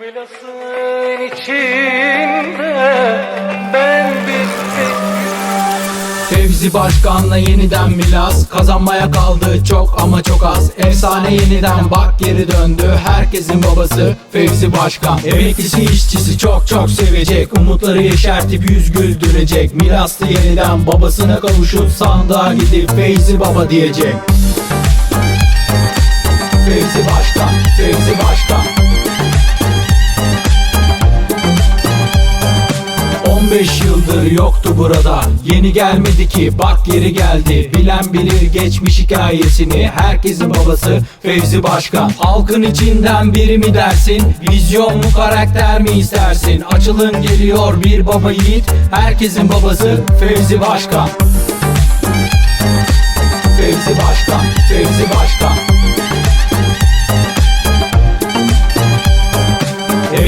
Milasın içinde ben bir Fevzi Başkan'la yeniden milas Kazanmaya kaldı çok ama çok az. Efsane yeniden bak geri döndü Herkesin babası Fevzi Başkan. Emeklisi işçisi çok çok sevecek Umutları yeşertip yüz güldürecek. Miraslı yeniden babasına kavuşup sandığa gidip Fevzi Baba diyecek. Fevzi Başkan, Fevzi Başkan 15 yıldır yoktu burada. Yeni gelmedi ki bak geri geldi. Bilen bilir geçmiş hikayesini. Herkesin babası Fevzi Başkan. Halkın içinden biri mi dersin? Vizyon mu karakter mi istersin? Açılın geliyor bir baba yiğit. Herkesin babası Fevzi Başkan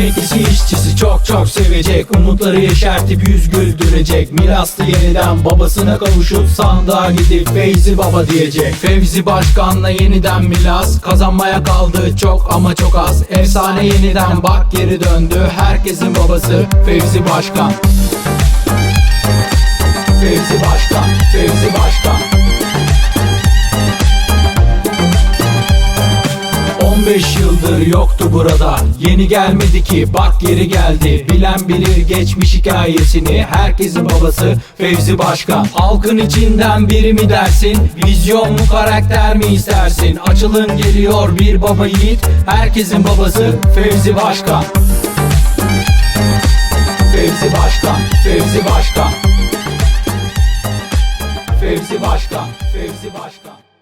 Emeklisi işçisi çok çok sevecek. Umutları yeşertip yüz güldürecek. Miraslı yeniden babasına kavuşup sandığa gidip Fevzi Baba diyecek. Fevzi Başkan'la yeniden milas. Kazanmaya kaldı çok ama çok az. Efsane yeniden bak geri döndü. Herkesin babası Fevzi Başkan. Fevzi Başkan, Fevzi 15 yıldır yoktu burada. Yeni gelmedi ki bak geri geldi. Bilen bilir geçmiş hikayesini. Herkesin babası Fevzi Başkan. Halkın içinden biri mi dersin? Vizyon mu karakter mi istersin? Açılın geliyor bir baba yiğit. Herkesin babası Fevzi Başkan. Fevzi Başkan Fevzi Başkan. Fevzi Başkan Fevzi Başkan